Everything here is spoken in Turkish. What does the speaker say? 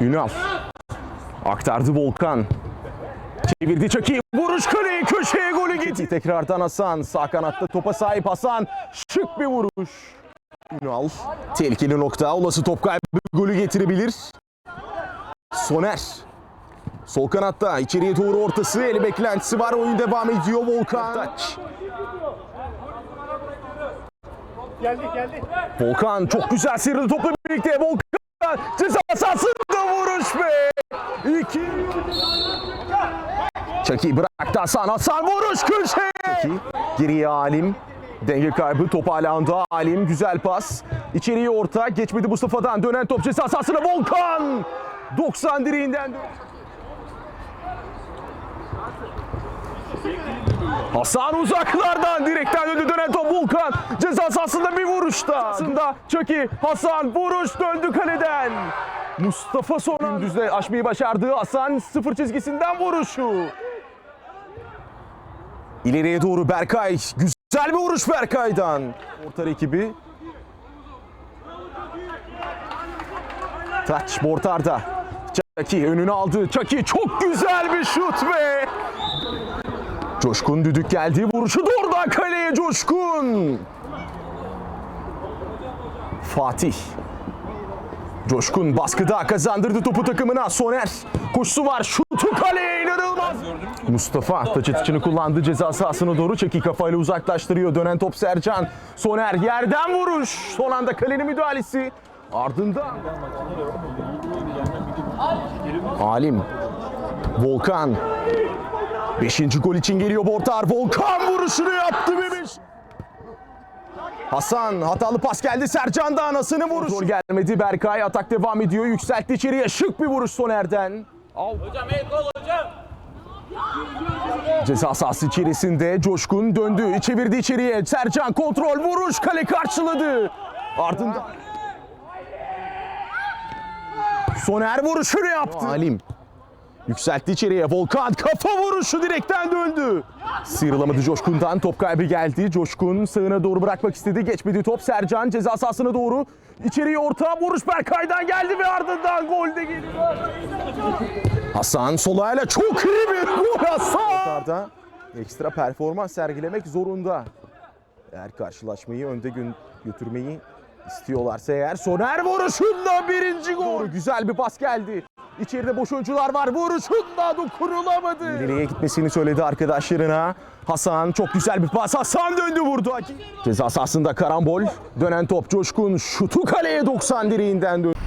Yunus. Aktardı Volkan. Çevirdi çok iyi. Vuruş kaleye köşeye golü gitti. Tekrardan Hasan. Sağ kanatta topa sahip Hasan. Şık bir vuruş. Ünal. Tehlikeli nokta. Olası top kaybı golü getirebilir. Soner. Sol kanatta içeriye doğru ortası. El beklentisi var. Oyun devam ediyor. Volkan. Taç. Geldi geldi. Volkan çok güzel sıyrıldı topla birlikte. Volkan ceza sahasında vuruş be. İki. Çaki bıraktı Hasan. Hasan vuruş köşeye. Çaki geriye Alim. Denge kaybı top hala anda Alim güzel pas. İçeriye orta geçmedi Mustafa'dan dönen top ceza sahasına Volkan. 90 direğinden Hasan uzaklardan direkten vuruşta. Aslında Çaki Hasan vuruş döndü kaleden. Mustafa son düzle aşmayı başardı. Hasan sıfır çizgisinden vuruşu. İleriye doğru Berkay. Güzel bir vuruş Berkay'dan. Orta ekibi. Taç Bortar'da. Çaki önünü aldı. Çaki çok güzel bir şut be. Coşkun düdük geldi. Vuruşu doğrudan kaleye Coşkun. Fatih. Coşkun baskıda kazandırdı topu takımına. Soner. Koşusu var. Şutu kaleye inanılmaz. Mustafa taçet içini kullandı. Ceza sahasına doğru çeki kafayla uzaklaştırıyor. Dönen top Sercan. Soner yerden vuruş. Son anda kalenin müdahalesi. Ardından Alim. Volkan. Beşinci gol için geliyor Bortar. Volkan vuruşunu yaptı Bebiş. Hasan hatalı pas geldi Sercan'da anasını vuruş. Gol gelmedi Berkay atak devam ediyor. Yükseltti içeriye şık bir vuruş Soner'den. Hocam el gol hocam. Ceza sahası içerisinde Coşkun döndü. Çevirdi içeriye. Sercan kontrol vuruş kale karşıladı. Ardından Soner vuruşunu yaptı. Alim. Yükseltti içeriye. Volkan kafa vuruşu direkten döndü. Sıyrılamadı Coşkun'dan. Top kaybı geldi. Coşkun sağına doğru bırakmak istedi. Geçmedi top. Sercan ceza sahasına doğru. İçeriye orta vuruş Berkay'dan geldi ve ardından gol de geliyor. Hasan sol ayağıyla çok iyi bir gol Hasan. Ekstra performans sergilemek zorunda. Eğer karşılaşmayı önde gün götürmeyi istiyorlarsa eğer Soner vuruşunda birinci gol. Güzel bir pas geldi. İçeride boş oyuncular var. Vuruşunda dokunulamadı. İleriye gitmesini söyledi arkadaşlarına. Hasan çok güzel bir pas. Hasan döndü vurdu. Ceza sahasında karambol. Dönen top Coşkun. Şutu kaleye 90 direğinden döndü.